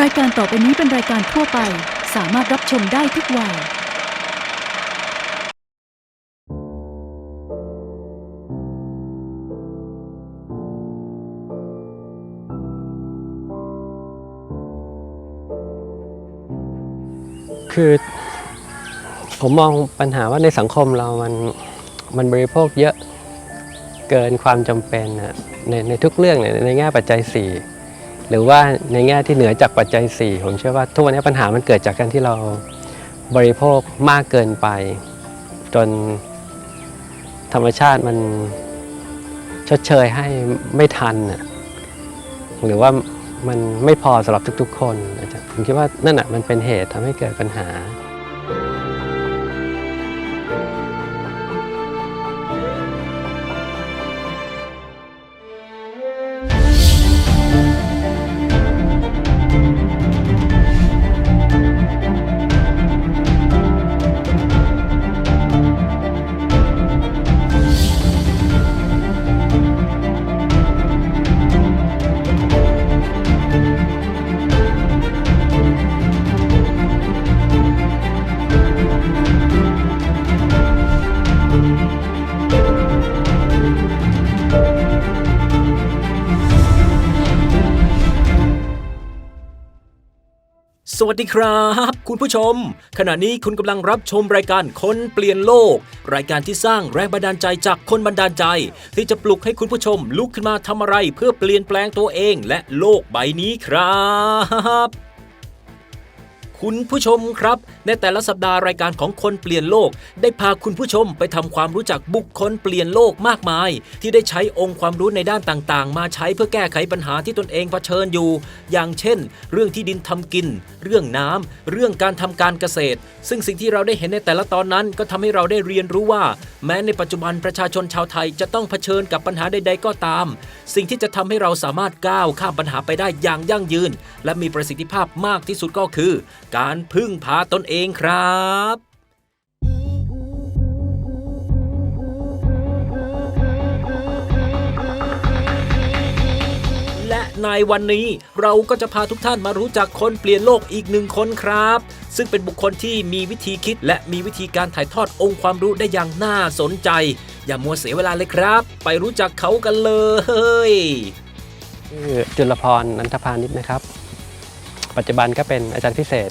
รายการต่อไปนี้เป็นรายการทั่วไป สามารถรับชมได้ทุกวัย คือผมมองปัญหาว่าในสังคมเรามันมันบริโภคเยอะเกินความจำเป็นนะในในทุกเรื่องเนี่ยในแง่ปัจจัย4 หรือว่าในแง่ที่เหนือจากปัจจัย 4 ผมเชื่อว่าทุกวันนี้ปัญหามันเกิดจากการที่เราบริโภคมากเกินไป จนธรรมชาติมันชดเชยให้ไม่ทัน หรือว่ามันไม่พอสำหรับทุกๆ คน ผมคิดว่านั่นแหะมันเป็นเหตุทำให้เกิดปัญหา สวัสดีครับ คุณผู้ชม ขณะนี้คุณกำลังรับชมรายการคนเปลี่ยนโลก รายการที่สร้างแรงบันดาลใจจากคนบันดาลใจ ที่จะปลุกให้คุณผู้ชมลุกขึ้นมาทำอะไร เพื่อเปลี่ยนแปลงตัวเองและโลกใบนี้ครับ คุณผู้ชมครับ ในแต่ละสัปดาห์รายการของคนเปลี่ยนโลก ได้พาคุณผู้ชมไปทำความรู้จักบุคคลเปลี่ยนโลกมากมาย ที่ได้ใช้องค์ความรู้ในด้านต่างๆ มาใช้เพื่อแก้ไขปัญหาที่ตนเองเผชิญอยู่ อย่างเช่น เรื่องที่ดินทำกิน เรื่องน้ำเรื่องการทำการเกษตร ซึ่งสิ่งที่เราได้เห็นในแต่ละตอนนั้น ก็ทำให้เราได้เรียนรู้ว่า แม้ในปัจจุบันประชาชนชาวไทยจะต้องเผชิญกับปัญหาใด ๆ ก็ตาม สิ่งที่จะทำให้เราสามารถก้าวข้ามปัญหาไปได้อย่างยั่งยืน และมีประสิทธิภาพมากที่สุดก็คือการพึ่งพาตนเองครับและในวันนี้เราก็จะพาทุกท่านมารู้จักคนเปลี่ยนโลกอีกหนึ่งคนครับ ซึ่งเป็นบุคคลที่มีวิธีคิด และมีวิธีการถ่ายทอดองค์ความรู้ได้อย่างน่าสนใจ อย่ามัวเสียเวลาเลยครับ ไปรู้จักเขากันเลยชื่อจุลพรนันทพานิชนะครับ ปัจจุบันก็เป็นอาจารย์พิเศษ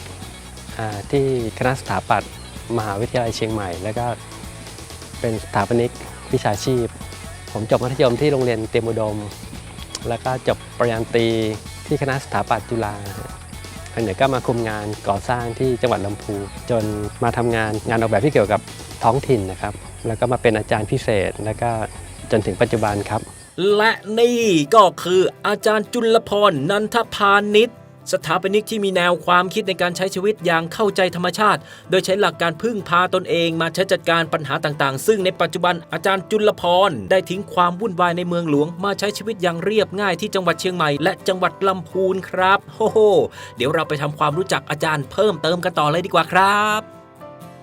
ที่คณะสถาปัตย์มหาวิทยาลัยเชียงใหม่ แล้วก็เป็นสถาปนิกวิชาชีพ ผมจบมัธยมที่โรงเรียนเตรียมอุดม แล้วก็จบปริญญาตรีที่คณะสถาปัตย์จุฬาฮะแล้วเดี๋ยวก็มาคุมงานก่อสร้างที่จังหวัดลำพูนจนมาทำงานงานออกแบบที่เกี่ยวกับท้องถิ่นนะครับ แล้วก็มาเป็นอาจารย์พิเศษ แล้วก็จนถึงปัจจุบันครับ และนี่ก็คืออาจารย์จุลพรนันทพานิช สถาปนิกที่มีแนวความคิดในการใช้ชีวิตอย่างเข้าใจธรรมชาติ โดยใช้หลักการพึ่งพาตนเองมาใช้จัดการปัญหาต่างๆ ซึ่งในปัจจุบันอาจารย์จุลพร ได้ทิ้งความวุ่นวายในเมืองหลวงมาใช้ชีวิตอย่างเรียบง่ายที่จังหวัดเชียงใหม่ และจังหวัดลำพูนครับโอ้โหเดี๋ยวเราไปทำความรู้จักอาจารย์เพิ่มเติมกันต่อเลยดีกว่าครับ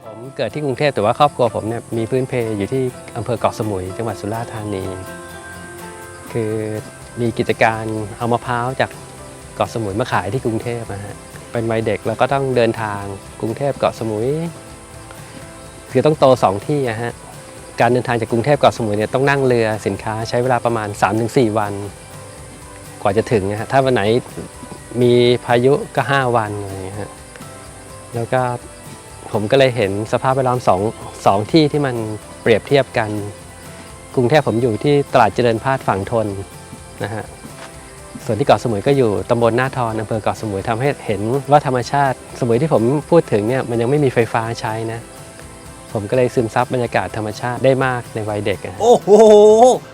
ผมเกิดที่กรุงเทพแต่ว่าครอบครัวผมเนี่ยมีพื้นเพอยู่ที่อำเภอเกาะสมุย จังหวัดสุราษฎร์ธานี คือมีกิจการเอามะพร้าวจาก เกาะสมุยมาขายที่กรุงเทพนะฮะเป็นวัยเด็กเราก็ต้องเดินทางกรุงเทพเกาะสมุย คือต้องโตสองที่อะฮะการเดินทางจากกรุงเทพเกาะสมุยเนี่ยต้องนั่งเรือสินค้าใช้เวลาประมาณ 3-4 วัน กว่าจะถึงนะฮะถ้าวันไหนมีพายุก็ 5 วันอะไรอย่างเงี้ยฮะแล้วก็ผมก็เลยเห็นสภาพแวดล้อมสองสองที่ที่มันเปรียบเทียบกัน กรุงเทพผมอยู่ที่ตลาดเจริญพาดฝั่งทนนะฮะ ส่วนที่เกาะสมุยก็อยู่ตำบลหน้าทอนอำเภอเกาะสมุยทำให้เห็นว่าธรรมชาติ สมุยที่ผมพูดถึงเนี่ยมันยังไม่มีไฟฟ้าใช้นะ ผมก็เลยซึมซับบรรยากาศธรรมชาติได้มากในวัยเด็กอะโอ้โห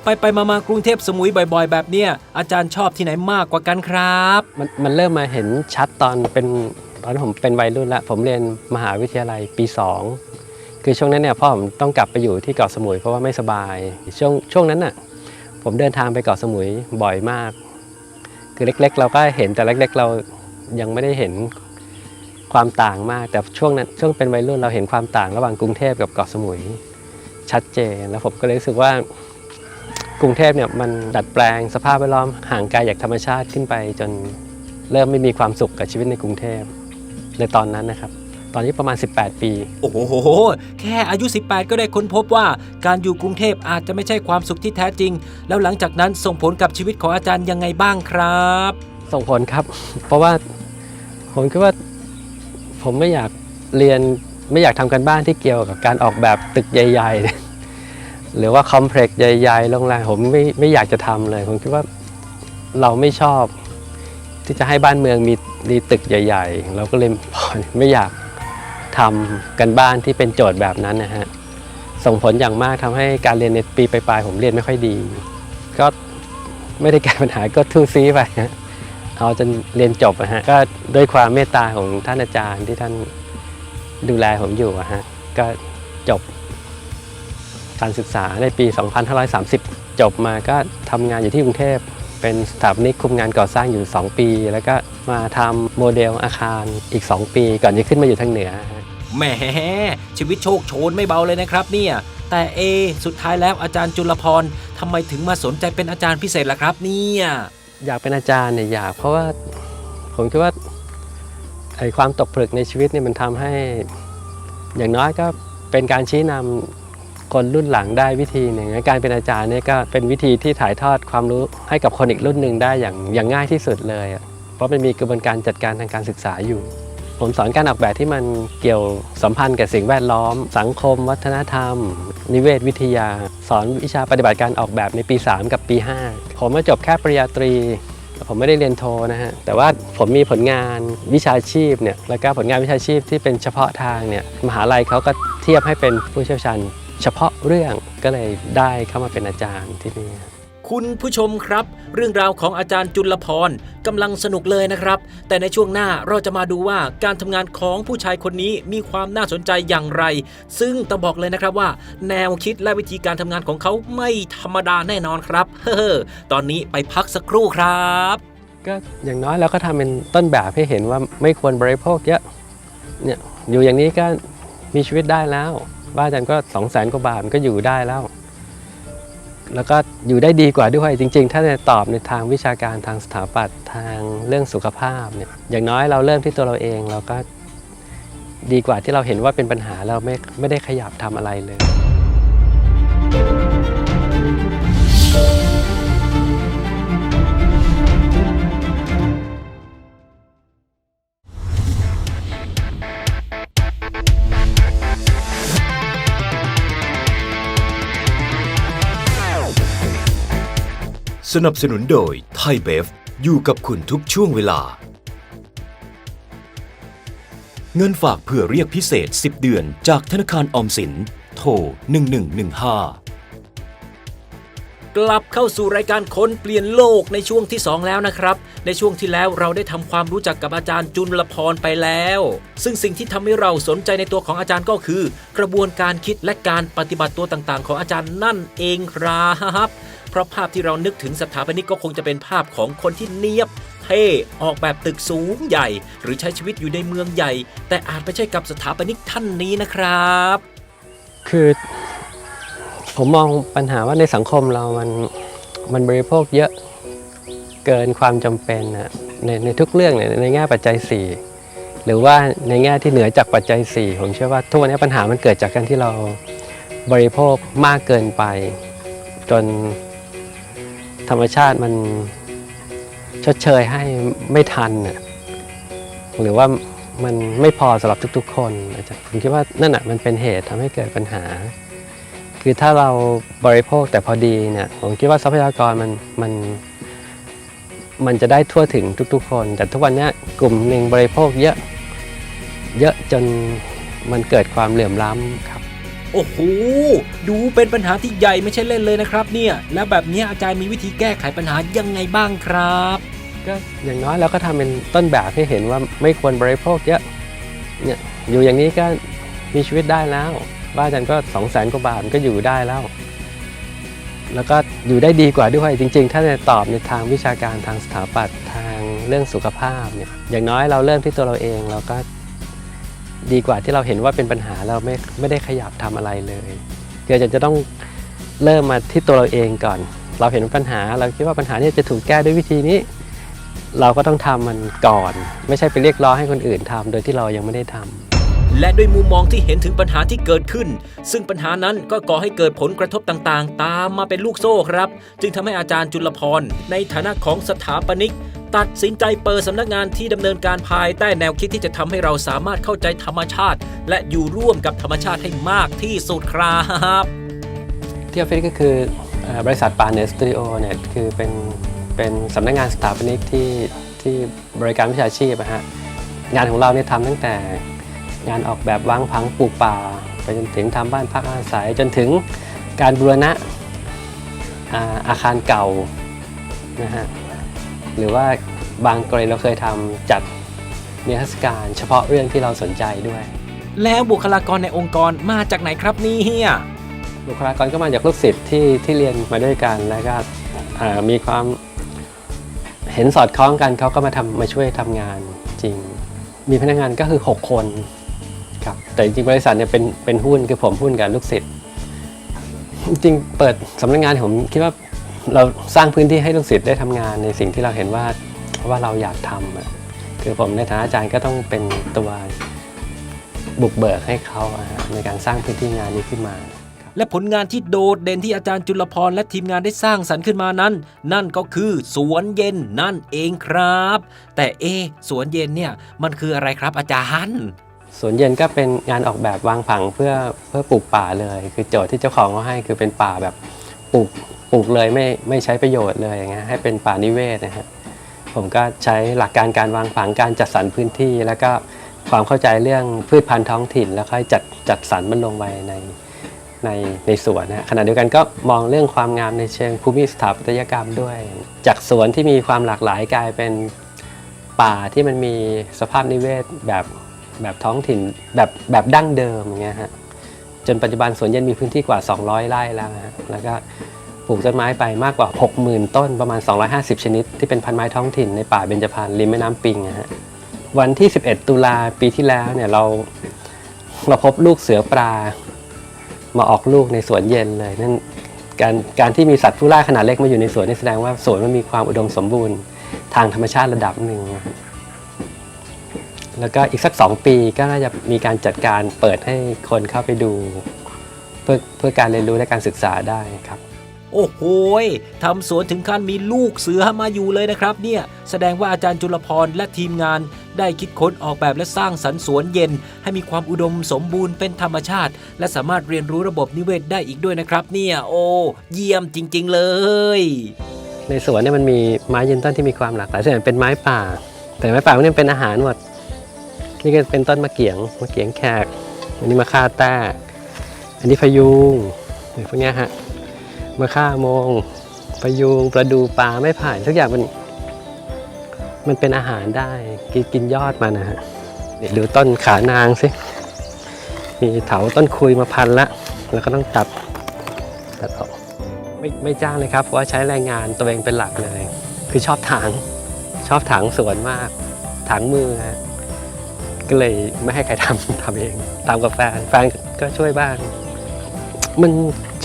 ไปไปมามากรุงเทพสมุยบ่อย ๆ แบบเนี้ยอาจารย์ชอบที่ไหนมากกว่ากันครับ มันมันเริ่มมาเห็นชัดตอนเป็นตอนที่ผมเป็นวัยรุ่นละผมเรียนมหาวิทยาลัยปี 2 คือช่วงนั้นเนี่ยพ่อผมต้องกลับไปอยู่ที่เกาะสมุยเพราะว่าไม่สบายช่วงช่วงนั้นน่ะผมเดินทางไปเกาะสมุยบ่อยมาก คือเล็ก ๆ เราก็เห็นแต่เล็ก ๆ เรายังไม่ได้เห็นความต่างมาก แต่ช่วงนั้นช่วงเป็นวัยรุ่นเราเห็นความต่างระหว่างกรุงเทพกับเกาะสมุยชัดเจน แล้วผมก็เลยรู้สึกว่ากรุงเทพเนี่ยมันดัดแปลงสภาพแวดล้อมห่างไกลจากธรรมชาติขึ้นไปจนเริ่มไม่มีความสุขกับชีวิตในกรุงเทพในตอนนั้นนะครับ ตอนนี้ประมาณ 18 ปี โอ้โห แค่อายุ 18 ก็ได้ค้นพบว่าการอยู่กรุงเทพอาจจะไม่ใช่ความสุขที่แท้จริง แล้วหลังจากนั้นส่งผลกับชีวิตของอาจารย์ยังไงบ้างครับ ส่งผลครับ เพราะว่าผมคิดว่าผมไม่อยากเรียนไม่อยากทำกันบ้านที่เกี่ยวกับการออกแบบตึกใหญ่ ๆ หรือว่าคอมเพล็กซ์ใหญ่ๆโรงแรมผมไม่ไม่อยากจะทำเลย ผมคิดว่าเราไม่ชอบ ที่จะให้บ้านเมืองมีมีตึกใหญ่ ๆ เราก็เลยไม่อยาก ทำกันบ้านที่เป็นโจทย์แบบนั้นนะฮะส่งผลอย่างมากทำให้การเรียนในปีปลายๆผมเรียนไม่ค่อยดี ก็ไม่ได้แก้ปัญหาก็ทู่งซีไปเอาจนเรียนจบอะฮะก็ด้วยความเมตตาของท่านอาจารย์ที่ท่านดูแลผมอยู่อะฮะก็จบการศึกษาในปี 2530 จบมาก็ทำงานอยู่ที่กรุงเทพ เป็นสถาปนิกคุมงานก่อสร้างอยู่ 2 ปี แล้วก็มาทำโมเดลอาคารอีก 2 ปี ก่อนจะขึ้นมาอยู่ทางเหนือฮะ แหมชีวิตโชคโชนไม่เบาเลยนะครับเนี่ยแต่เอสุดท้ายแล้วอาจารย์จุลพรทำไมถึงมาสนใจเป็นอาจารย์พิเศษล่ะครับ เนี่ยอยากเป็นอาจารย์เนี่ยอยากเพราะว่าผมคิดว่าไอความตกผลึกในชีวิตเนี่ยมันทำให้อย่างน้อยก็เป็นการชี้นำคนรุ่นหลังได้วิธีหนึ่งการเป็นอาจารย์เนี่ยก็เป็นวิธีที่ถ่ายทอดความรู้ให้กับคนอีกรุ่นหนึ่งได้อย่างอย่างง่ายที่สุดเลย เพราะมันมีกระบวนการจัดการทางการศึกษาอยู่ ผมสอนการออกแบบที่มันเกี่ยวสัมพันธ์กับสิ่งแวดล้อม สังคม วัฒนธรรม นิเวศวิทยา สอนวิชาปฏิบัติการออกแบบในปี 3 กับปี 5 ผมมาจบแค่ปริญญาตรี ผมไม่ได้เรียนโทนะฮะ แต่ว่าผมมีผลงานวิชาชีพเนี่ยแล้วก็ผลงานวิชาชีพที่เป็นเฉพาะทางเนี่ยมหาลัยเขาก็เทียบให้เป็นผู้เชี่ยวชาญ เฉพาะเรื่องก็เลยได้เข้ามาเป็นอาจารย์ที่นี่ คุณผู้ชมครับ เรื่องราวของอาจารย์จุลพรกำลังสนุกเลยนะครับ แต่ในช่วงหน้าเราจะมาดูว่าการทำงานของผู้ชายคนนี้มีความน่าสนใจอย่างไร ซึ่งต้องบอกเลยนะครับว่า แนวคิดและวิธีการทำงานของเขาไม่ธรรมดาแน่นอนครับ เฮ้อตอนนี้ไปพักสักครู่ครับ ก็อย่างน้อยเราก็ทำเป็นต้นแบบให้เห็นว่าไม่ควรบริโภคเยอะเนี่ยอยู่อย่างนี้ก็มีชีวิตได้แล้ว บ้านอาจารย์ก็2 0 0แสนกว่าบาทมันก็อยู่ได้แล้ว แล้วก็อยู่ได้ดีกว่าด้วยจริง ๆ ถ้าจะตอบในทางวิชาการทางสถาปัตย์ทางเรื่องสุขภาพเนี่ยอย่างน้อยเราเริ่มที่ตัวเราเองเราก็ดีกว่าที่เราเห็นว่าเป็นปัญหาเราไม่ไม่ได้ขยับทำอะไรเลย สนับสนุนโดยไทยเบฟอยู่กับคุณทุกช่วงเวลา เงินฝากเพื่อเรียกพิเศษ 10 เดือนจากธนาคารออมสิน โทร 1115 กลับเข้าสู่รายการคนเปลี่ยนโลกในช่วงที่ 2 แล้วนะครับ ในช่วงที่แล้วเราได้ทำความรู้จักกับอาจารย์จุลพรไปแล้ว ซึ่งสิ่งที่ทำให้เราสนใจในตัวของอาจารย์ก็คือ กระบวนการคิดและการปฏิบัติตัวต่างๆ ของอาจารย์นั่นเองครับ เพราะภาพที่เรานึกถึงสถาปนิกก็คงจะเป็นภาพของคนที่เนียบเท่ออกแบบตึกสูงใหญ่ หรือใช้ชีวิตอยู่ในเมืองใหญ่ แต่อาจไม่ใช่กับสถาปนิกท่านนี้นะครับ คือ ผมมองปัญหาว่าในสังคมเรามันมันบริโภคเยอะเกินความจำเป็นนะในในทุกเรื่องเนี่ยในแง่ปัจจัย 4 หรือว่าในแง่ที่เหนือจากปัจจัย 4 ผมเชื่อว่าทุกวันนี้ปัญหามันเกิดจากการที่เราบริโภคมากเกินไป จนธรรมชาติมันชดเชยให้ไม่ทันน่ะหรือว่ามันไม่พอสำหรับทุกๆ คนอาจารย์ผมคิดว่านั่นแหะมันเป็นเหตุทำให้เกิดปัญหา คือถ้าเราบริโภคแต่พอดีเนี่ยผมคิดว่าทรัพยากรมันมันมันจะได้ทั่วถึงทุกๆคน แต่ทุกวันเนี้ยกลุ่มหนึ่งบริโภคเยอะเยอะจนมันเกิดความเหลื่อมล้ำครับ โอ้โห ดูเป็นปัญหาที่ใหญ่ไม่ใช่เล่นเลยนะครับ เนี่ย แล้วแบบเนี้ยอาจารย์มีวิธีแก้ไขปัญหายังไงบ้างครับ ก็อย่างน้อยเราก็ทำเป็นต้นแบบให้เห็นว่าไม่ควรบริโภคเยอะเนี่ยอยู่อย่างนี้ก็มีชีวิตได้แล้ว บ้านอาจารย์ก็2 0 0แสนกว่าบาทมันก็อยู่ได้แล้ว แล้วก็อยู่ได้ดีกว่าด้วยจริง ๆ ถ้าจะตอบในทางวิชาการทางสถาปัตย์ทางเรื่องสุขภาพเนี่ยอย่างน้อยเราเริ่มที่ตัวเราเองเราก็ดีกว่าที่เราเห็นว่าเป็นปัญหาเราไม่ไม่ได้ขยับทำอะไรเลยเดี๋ยวจะจะต้องเริ่มมาที่ตัวเราเองก่อน เราเห็นปัญหาเราคิดว่าปัญหานี้จะถูกแก้ด้วยวิธีนี้ เราก็ต้องทำมันก่อน ไม่ใช่ไปเรียกร้องให้คนอื่นทำโดยที่เรายังไม่ได้ทำ และด้วยมุมมองที่เห็นถึงปัญหาที่เกิดขึ้น ซึ่งปัญหานั้นก็ก่อให้เกิดผลกระทบต่างๆ ตามมาเป็นลูกโซ่ครับ จึงทำให้อาจารย์จุลพร ในฐานะของสถาปนิก ตัดสินใจเปิดสำนักงานที่ดำเนินการภายใต้แนวคิดที่จะทำให้เราสามารถเข้าใจธรรมชาติ และอยู่ร่วมกับธรรมชาติให้มากที่สุดครับที่ออฟฟิศก็คือบริษัทปาเนสตูดิโอเนี่ยคือเป็นเป็นสำนักงานสถาปนิกที่ที่บริการวิชาชีพอะฮะงานของเราเนี่ยทำตั้งแต่ งานออกแบบวางผังปลูกป่าไปจนถึงทำบ้านพักอาศัยจนถึงการบูรณะอาอาคารเก่านะฮะหรือว่าบางกรณีเราเคยทำจัดนิทรรศการเฉพาะเรื่องที่เราสนใจด้วย แล้วบุคลากรในองค์กรมาจากไหนครับเนี่ยบุคลากรก็มาจากลูกศิษย์ที่ที่เรียนมาด้วยกันแล้วก็อ่ามีความเห็นสอดคล้องกันเขาก็มาทำมาช่วยทำงานจริง มีพนักงานก็คือ 6 คนครับ แต่จริงๆบริษัทเนี่ยเป็นเป็นหุ้นคือผมหุ้นกับลูกศิษย์จริงๆเปิดสำนักงานผมคิดว่าเราสร้างพื้นที่ให้ลูกศิษย์ได้ทำงานในสิ่งที่เราเห็นว่าว่าเราอยากทำอะคือผมในฐานะอาจารย์ก็ต้องเป็นตัวบุกเบิกให้เขาในการสร้างพื้นที่งานนี้ขึ้นมา และผลงานที่โดดเด่นที่อาจารย์จุลพรและทีมงานได้สร้างสรรค์ขึ้นมานั้น นั่นก็คือสวนเย็นนั่นเองครับ แต่เอสวนเย็นเนี่ยมันคืออะไรครับอาจารย์ สวนเย็นก็เป็นงานออกแบบวางผังเพื่อเพื่อปลูกป่าเลย คือโจทย์ที่เจ้าของเขาให้คือเป็นป่าแบบปลูกปลูกเลยไม่ไม่ใช้ประโยชน์เลยอย่างเงี้ยให้เป็นป่านิเวศนะฮะผมก็ใช้หลักการการวางผังการจัดสรรพื้นที่ แล้วก็ความเข้าใจเรื่องพืชพันธุ์ท้องถิ่น แล้วค่อยจัดจัดสรรมันลงไปในในในสวนนะฮะขณะเดียวกันก็มองเรื่องความงามในเชิงภูมิสถาปัตยกรรมด้วย จากสวนที่มีความหลากหลายกลายเป็นป่าที่มันมีสภาพนิเวศแบบ แบบท้องถิ่นแบบแบบดั้งเดิมอย่างเงี้ยฮะจนปัจจุบันสวนเย็นมีพื้นที่กว่า 200 ไร่แล้วฮะแล้วก็ปลูกต้นไม้ไปมากกว่า 60,000 ต้นประมาณ 250 ชนิด ที่เป็นพันไม้ท้องถิ่นในป่าเบญจพรรณริมแม่น้ำปิงฮะวันที่ 11 ตุลาปีที่แล้วเนี่ยเราเราพบลูกเสือปลามาออกลูกในสวนเย็นเลยนั่นการการที่มีสัตว์ผู้ล่าขนาดเล็กมาอยู่ในสวนนี่แสดงว่าสวนมันมีความอุดมสมบูรณ์ทางธรรมชาติระดับหนึ่งนะ แล้วก็อีกสัก 2 ปีก็น่าจะมีการจัดการเปิดให้คนเข้าไปดู เพื่อเพื่อการเรียนรู้และการศึกษาได้ครับ โอ้โหยทำสวนถึงขั้นมีลูกเสือมาอยู่เลยนะครับ เนี่ยแสดงว่าอาจารย์จุลพรและทีมงานได้คิดค้นออกแบบและสร้างสรรค์สวนเย็น ให้มีความอุดมสมบูรณ์เป็นธรรมชาติ และสามารถเรียนรู้ระบบนิเวศได้อีกด้วยนะครับ เนี่ยโอ้เยี่ยมจริง ๆ เลย ในสวนเนี่ยมันมีไม้ยืนต้นที่มีความหลากหลายส่วนใหญ่เป็นไม้ป่า แต่ไม้ป่าพวกนี้เป็นอาหารหมด นี่ก็เป็นต้นมะเกียงมะเกียงแขก อันนี้มะค่าแต้อันนี้พยุงพวกเนี้ยฮะมะค่ามงพยุงประดูปลาไม่ผ่านทุกอย่างมันมันเป็นอาหารได้กินกินยอดมันะฮะนี่ดูต้นขานางสิมีเถาต้นคุยมาพันละ แล้วก็ต้องตัดตัดออกไม่ไม่จ้างเลยครับเพราะว่าใช้แรงงานตัวเองเป็นหลักเลย คือชอบถางชอบถางสวนมากถางมือฮะ ก็เลยไม่ให้ใครทำ ทำเองตามกับแฟนแฟนก็ช่วยบ้าง มัน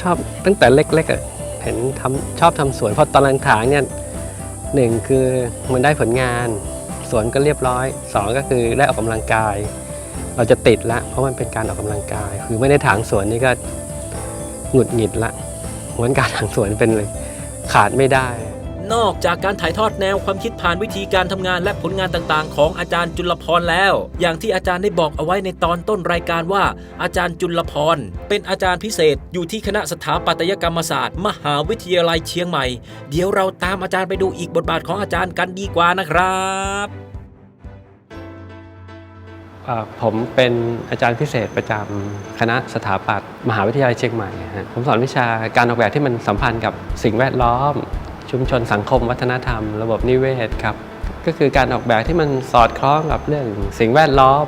ชอบตั้งแต่เล็กๆอะเห็นทำชอบทำสวนเพราะตอนหลังถางเนี่ยหนึ่งคือมันได้ผลงานสวนก็เรียบร้อยสองก็คือได้ออกกำลังกาย เราจะติดละ เพราะมันเป็นการออกกำลังกาย คือไม่ได้ถางสวนนี่ก็หงุดหงิดละเหมือนการทางสวนเป็นเลยขาดไม่ได้ นอกจากการถ่ายทอดแนวความคิดผ่านวิธีการทำงานและผลงานต่างๆ ของอาจารย์จุลพรแล้ว อย่างที่อาจารย์ได้บอกเอาไว้ในตอนต้นรายการว่า อาจารย์จุลพรเป็นอาจารย์พิเศษอยู่ที่คณะสถาปัตยกรรมศาสตร์ มหาวิทยาลัยเชียงใหม่ เดี๋ยวเราตามอาจารย์ไปดูอีกบทบาทของอาจารย์กันดีกว่านะครับผมเป็นอาจารย์พิเศษประจำคณะสถาปัตย์มหาวิทยาลัยเชียงใหม่ ผมสอนวิชาการออกแบบที่มันสัมพันธ์กับสิ่งแวดล้อม ชุมชนสังคมวัฒนธรรม ระบบนิเวศครับก็คือการออกแบบที่มันสอดคล้องกับเรื่องสิ่งแวดล้อม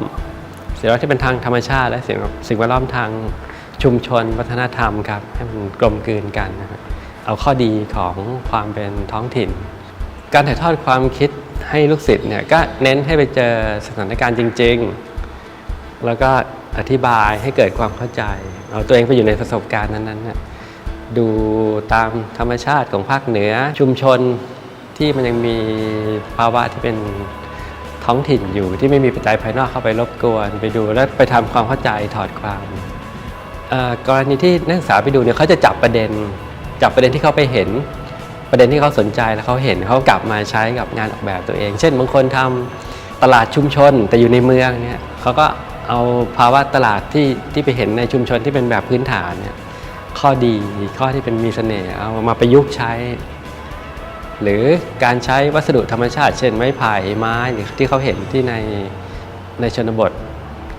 สิ่งแวดล้อมที่เป็นทางธรรมชาติ และสิ่งสิ่งแวดล้อมทางชุมชนวัฒนธรรมครับให้มันกลมกลืนกันนะเอาข้อดีของความเป็นท้องถิ่น การถ่ายทอดความคิดให้ลูกศิษย์เนี่ยก็เน้นให้ไปเจอสถานการณ์จริง ๆ แล้วก็อธิบายให้เกิดความเข้าใจ เอาตัวเองไปอยู่ในประสบการณ์นั้นๆน่ะ ดูตามธรรมชาติของภาคเหนือชุมชนที่มันยังมีภาวะที่เป็นท้องถิ่นอยู่ที่ไม่มีปัจจัยภายนอกเข้าไปรบกวน ไปดูแล้วไปทำความเข้าใจถอดความกรณีที่นักศึกษาไปดูเนี่ยเขาจะจับประเด็น จับประเด็นที่เขาไปเห็น ประเด็นที่เขาสนใจแล้วเขาเห็นเขากลับมาใช้กับงานออกแบบตัวเอง เช่นบางคนทำตลาดชุมชนแต่อยู่ในเมืองเนี่ยเขาก็เอาภาวะตลาดที่ที่ไปเห็นในชุมชนที่เป็นแบบพื้นฐานเนี่ย ข้อดีข้อที่เป็นมีเสน่ห์เอามาประยุกต์ใช้ หรือการใช้วัสดุธรรมชาติ เช่นไม้ไผ่ไม้ที่เขาเห็นที่ในในชนบท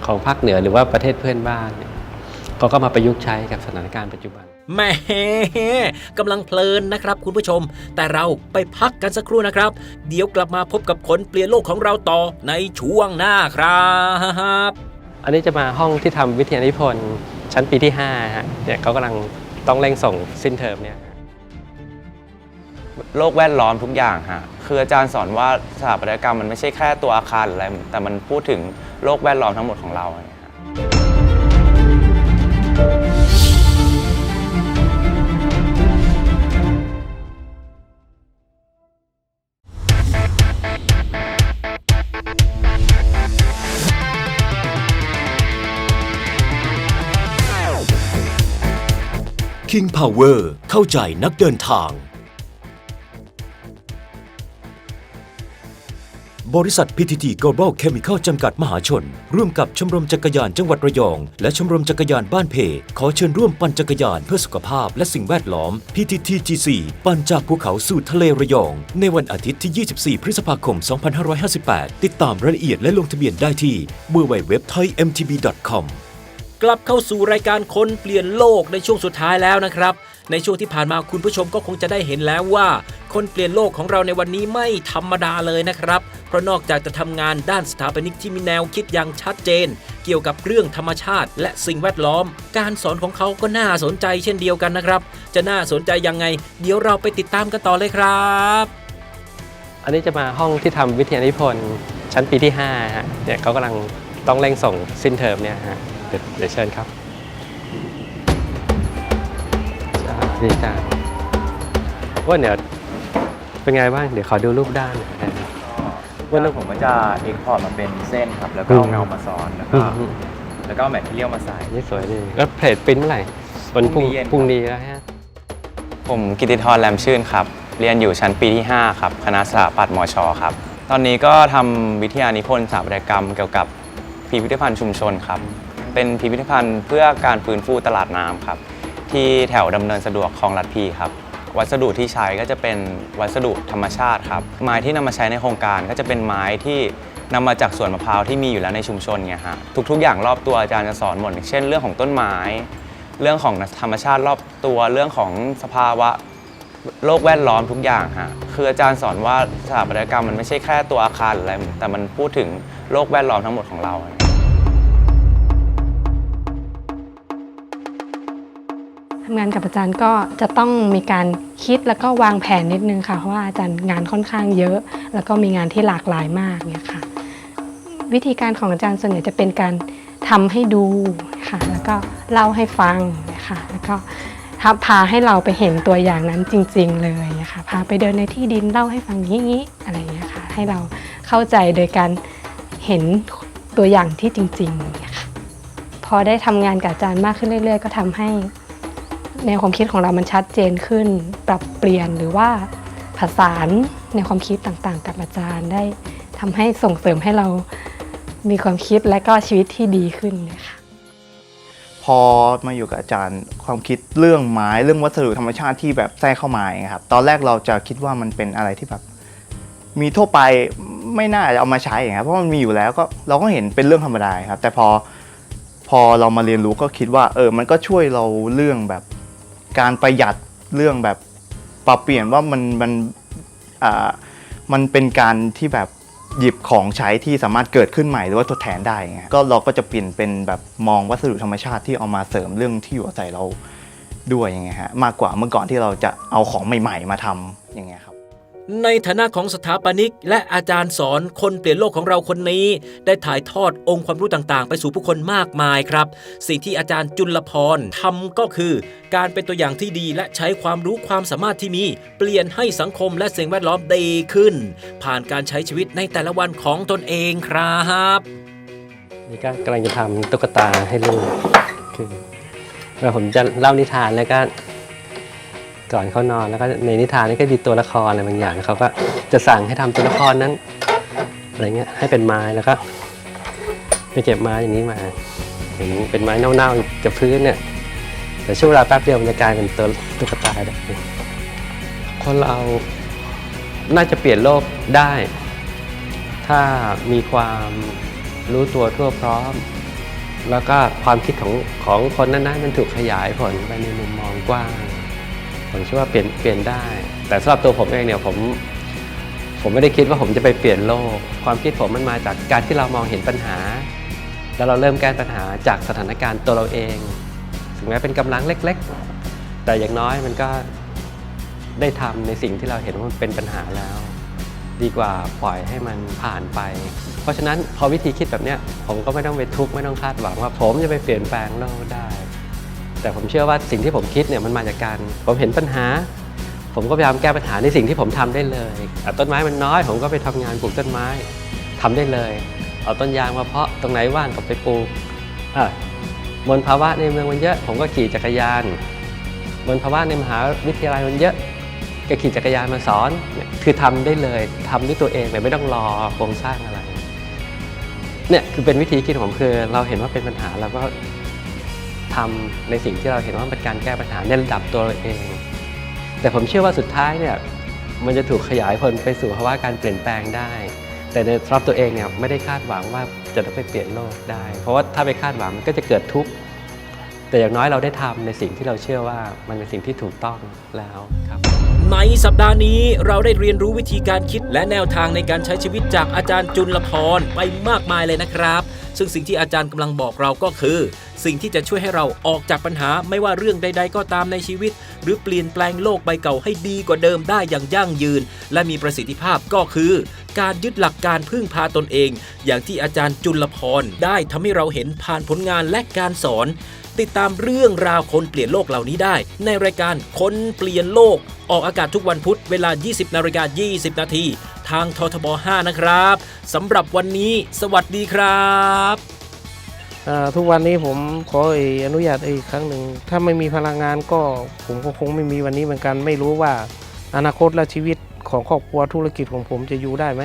ของภาคเหนือหรือว่าประเทศเพื่อนบ้านเนี่ยเขาก็มาประยุกต์ใช้กับสถานการณ์ปัจจุบันแหม่กำลังเพลินนะครับคุณผู้ชม แต่เราไปพักกันสักครู่นะครับ เดี๋ยวกลับมาพบกับคนเปลี่ยนโลกของเราต่อในช่วงหน้าครับ อันนี้จะมาห้องที่ทำวิทยานิพนธ์ ชั้นปีที่5ฮะเนี่ยเขากำลังต้องเร่งส่งสิ้นเทอมเนี่ยโลกแวดล้อมทุกอย่างฮะคืออาจารย์สอนว่าสถาปัตยกรรมมันไม่ใช่แค่ตัวอาคารหรืออะไรแต่มันพูดถึงโลกแวดล้อมทั้งหมดของเราเนี่ย King Power เข้าใจนักเดินทาง บริษัท PTT Global Chemical จำกัดมหาชน ร่วมกับชมรมจักรยานจังหวัดระยอง และชมรมจักรยานบ้านเพ ขอเชิญร่วมปั่นจักรยานเพื่อสุขภาพและสิ่งแวดล้อม PTT GC ปั่นจากภูเขาสู่ทะเลระยอง ในวันอาทิตย์ที่ 24 พฤษภาคม 2558 ติดตามรายละเอียดและลงทะเบียนได้ที่ www.thaimtb.com กลับเข้าสู่รายการคนเปลี่ยนโลกในช่วงสุดท้ายแล้วนะครับ ในช่วงที่ผ่านมาคุณผู้ชมก็คงจะได้เห็นแล้วว่า คนเปลี่ยนโลกของเราในวันนี้ไม่ธรรมดาเลยนะครับ เพราะนอกจากจะทำงานด้านสถาปนิกที่มีแนวคิดอย่างชัดเจน เกี่ยวกับเรื่องธรรมชาติ และสิ่งแวดล้อม การสอนของเขาก็น่าสนใจเช่นเดียวกันนะครับ จะน่าสนใจยังไง เดี๋ยวเราไปติดตามกันต่อเลยครับ อันนี้จะมาห้องที่ทำวิทยานิพนธ์ชั้นปีที่5ฮะเนี่ยเขากำลังต้องเร่งส่งสิ้นเทอมเนี่ยฮะ เดี๋ยวเดี๋ยวเชิญครับจ้าดีจ้าว่าเดี๋ยวเป็นไงบ้าง เดี๋ยวขอดูรูปด้านหน่อยนะวันนึงผมก็จะเอ็กพอร์ตมาเป็นเส้นครับ แล้วก็อืเอามเงามาซ้อนแล้วอืก็มอืม แล้วก็เอาแมทเทียลมาใส่ นี่สวยดีแล้วเพจปริ้นเมื่อไหร่วันพรุ่งพรุ่งนี้เย็น พรุ่งนี้แล้วฮะ ผมกิติธรแรมชื่นครับ เรียนอยู่ชั้นปีที่ 5 ครับ คณะสถาปัตย์มชครับ ตอนนี้ก็ทำวิทยานิพนธ์สถาปัตยกรรมเกี่ยวกับพิพิธภัณฑ์ชุมชนครับ เป็นพิพิธภัณฑ์เพื่อการฟื้นฟูตลาดน้ำครับ ที่แถวดำเนินสะดวกคลองลัดพีครับ วัสดุที่ใช้ก็จะเป็นวัสดุธรรมชาติครับ ไม้ที่นำมาใช้ในโครงการก็จะเป็นไม้ที่นำมาจากสวนมะพร้าวที่มีอยู่แล้วในชุมชนไงฮะทุกๆ อย่างรอบตัวอาจารย์จะสอนหมดเช่น เรื่องของต้นไม้ เรื่องของธรรมชาติรอบตัวเรื่องของสภาวะโลกแวดล้อมทุกอย่างฮะคืออาจารย์สอนว่าสถาปัตยกรรมมันไม่ใช่แค่ตัวอาคารหรืออะไรแต่มันพูดถึงโลกแวดล้อมทั้งหมดของเรา ทำงานกับอาจารย์ก็จะต้องมีการคิดแล้วก็วางแผนนิดนึงค่ะเพราะว่าอาจารย์งานค่อนข้างเยอะ แล้วก็มีงานที่หลากหลายมากเนี่ยค่ะ วิธีการของอาจารย์ส่วนใหญ่จะเป็นการทำให้ดูค่ะแล้วก็เล่าให้ฟังนะคะแล้วก็ทับพาให้เราไปเห็นตัวอย่างนั้นจริง ๆ เลยนะคะพาไปเดินในที่ดินเล่าให้ฟังอย่างนี้อะไรอย่างเงี้ยค่ะให้เราเข้าใจโดยการเห็นตัวอย่างที่จริงๆเนี่ยค่ะพอได้ทำงานกับอาจารย์มากขึ้นเรื่อย ๆ ก็ทำให้ แนวความคิดของเรามันชัดเจนขึ้น ปรับเปลี่ยนหรือว่าผสานในความคิดต่างๆ กับอาจารย์ได้ทำให้ส่งเสริมให้เรามีความคิดและก็ชีวิตที่ดีขึ้นเลยค่ะพอมาอยู่กับอาจารย์ความคิดเรื่องไม้เรื่องวัสดุธรรมชาติที่แบบแทรกเข้ามาองครับตอนแรกเราจะคิดว่ามันเป็นอะไรที่แบบมีทั่วไปไม่น่าจะเอามาใช้อย่างเงี้ยเพราะมันมีอยู่แล้วก็เราก็เห็นเป็นเรื่องธรรมดาครับ แต่พอพอเรามาเรียนรู้ก็คิดว่าเออมันก็ช่วยเราเรื่องแบบ การประหยัดเรื่องแบบปรับเปลี่ยนว่ามันมันอ่ามันเป็นการที่แบบหยิบของใช้ที่สามารถเกิดขึ้นใหม่หรือว่าทดแทนได้ไงก็เราก็จะเปลี่ยนเป็นแบบมองวัสดุธรรมชาติที่เอามาเสริมเรื่องที่อยู่อาศัยเราด้วยอย่างเงี้ยฮะมากกว่าเมื่อก่อนที่เราจะเอาของใหม่ ๆ มาทำอย่างเงี้ยครับ ในฐานะของสถาปนิก และอาจารย์สอนคนเปลี่ยนโลกของเราคนนี้ ได้ถ่ายทอดองค์ความรู้ต่างๆ ไปสู่ผู้คนมากมายครับ สิ่งที่อาจารย์จุลพรทำก็คือ การเป็นตัวอย่างที่ดีและใช้ความรู้ความสามารถที่มี เปลี่ยนให้สังคมและสิ่งแวดล้อมดีขึ้น ผ่านการใช้ชีวิตในแต่ละวันของตนเองครับนี่ก็กำลังจะทำตุ๊กตาให้ลูกคือเวลาผมจะเล่านิทานแล้วก็ ก่อนเขานอนแล้วก็ในนิทานนี่ก็มีตัวละครอะไรบางอย่างเขาก็จะสั่งให้ทำตัวละครนั้นอะไรเงี้ยให้เป็นไม้แล้วก็ไปเก็บไม้อย่างนี้มาอย่างนี้เป็นไม้เน่าๆจากพื้นเนี่ยแต่ช่วงเวลาแป๊บเดียวมันจะกลายเป็นตัวตุ๊กตาได้คนเราน่าจะเปลี่ยนโลกได้ ถ้ามีความรู้ตัวทั่วพร้อม แล้วก็ความคิดของของคนนั้นๆมันถูกขยายผลไปในมุมมองกว้าง ผมเชื่อว่าเปลี่ยนเปลี่ยนได้ แต่สำหรับตัวผมเองเนี่ยผมผมไม่ได้คิดว่าผมจะไปเปลี่ยนโลก ความคิดผมมันมาจากการที่เรามองเห็นปัญหา แล้วเราเริ่มแก้ปัญหาจากสถานการณ์ตัวเราเองถึงแม้เป็นกำลังเล็ก ๆ แต่อย่างน้อยมันก็ได้ทำในสิ่งที่เราเห็นว่ามันเป็นปัญหาแล้ว ดีกว่าปล่อยให้มันผ่านไป เพราะฉะนั้นพอวิธีคิดแบบเนี้ยผมก็ไม่ต้องไปทุกข์ไม่ต้องคาดหวังว่า ผมจะไปเปลี่ยนแปลงโลกได้ แต่ผมเชื่อว่าสิ่งที่ผมคิดเนี่ยมันมาจากการผมเห็นปัญหา ผมก็พยายามแก้ปัญหาในสิ่งที่ผมทำได้เลยอะต้นไม้มันน้อย ผมก็ไปทำงานปลูกต้นไม้ทำได้เลย เอาต้นยางมาเพาะตรงไหนว่างก็ไปปลูกอะมลภาวะในเมืองมันเยอะ ผมก็ขี่จักรยานมลภาวะในมหาวิทยาลัยมันเยอะก็ขี่จักรยานมาสอนเนี่ยคือทำได้เลยทำด้วยตัวเองเลยไม่ต้องรอโครงสร้างอะไรเนี่ยคือเป็นวิธีคิดของผมคือเราเห็นว่าเป็นปัญหาเราก็ ทำในสิ่งที่เราเห็นว่าเป็นการแก้ปัญหาในระดับตัวเราเอง แต่ผมเชื่อว่าสุดท้ายเนี่ยมันจะถูกขยายผลไปสู่ภาวะการเปลี่ยนแปลงได้ แต่ในสำหรับตัวเองเนี่ยไม่ได้คาดหวังว่าจะต้องไปเปลี่ยนโลกได้ เพราะว่าถ้าไปคาดหวังมันก็จะเกิดทุกข์แต่อย่างน้อยเราได้ทำในสิ่งที่เราเชื่อว่ามันเป็นสิ่งที่ถูกต้องแล้วครับในสัปดาห์นี้เราได้เรียนรู้วิธีการคิดและแนวทางในการใช้ชีวิตจากอาจารย์จุลพรไปมากมายเลยนะครับ ซึ่งสิ่งที่อาจารย์กำลังบอกเราก็คือ สิ่งที่จะช่วยให้เราออกจากปัญหาไม่ว่าเรื่องใด ๆ ก็ตามในชีวิต หรือเปลี่ยนแปลงโลกใบเก่าให้ดีกว่าเดิมได้อย่างยั่งยืน และมีประสิทธิภาพก็คือ การยึดหลักการพึ่งพาตนเอง อย่างที่อาจารย์จุลพรได้ทำให้เราเห็นผ่านผลงานและการสอน ติดตามเรื่องราวคนเปลี่ยนโลกเหล่านี้ได้ ในรายการคนเปลี่ยนโลก ออกอากาศทุกวันพุธเวลา 20นาฬิกา20 นาที ทางททบ 5 นะครับสำหรับวันนี้ สวัสดีครับทุกวันนี้ผมขอเออนุญาตอีกครั้งหนึ่ง ถ้าไม่มีพลังงานก็ผมก็คงไม่มีวันนี้เหมือนกัน ไม่รู้ว่าอนาคตและชีวิตของครอบครัวธุรกิจของผมจะอยู่ได้ไหม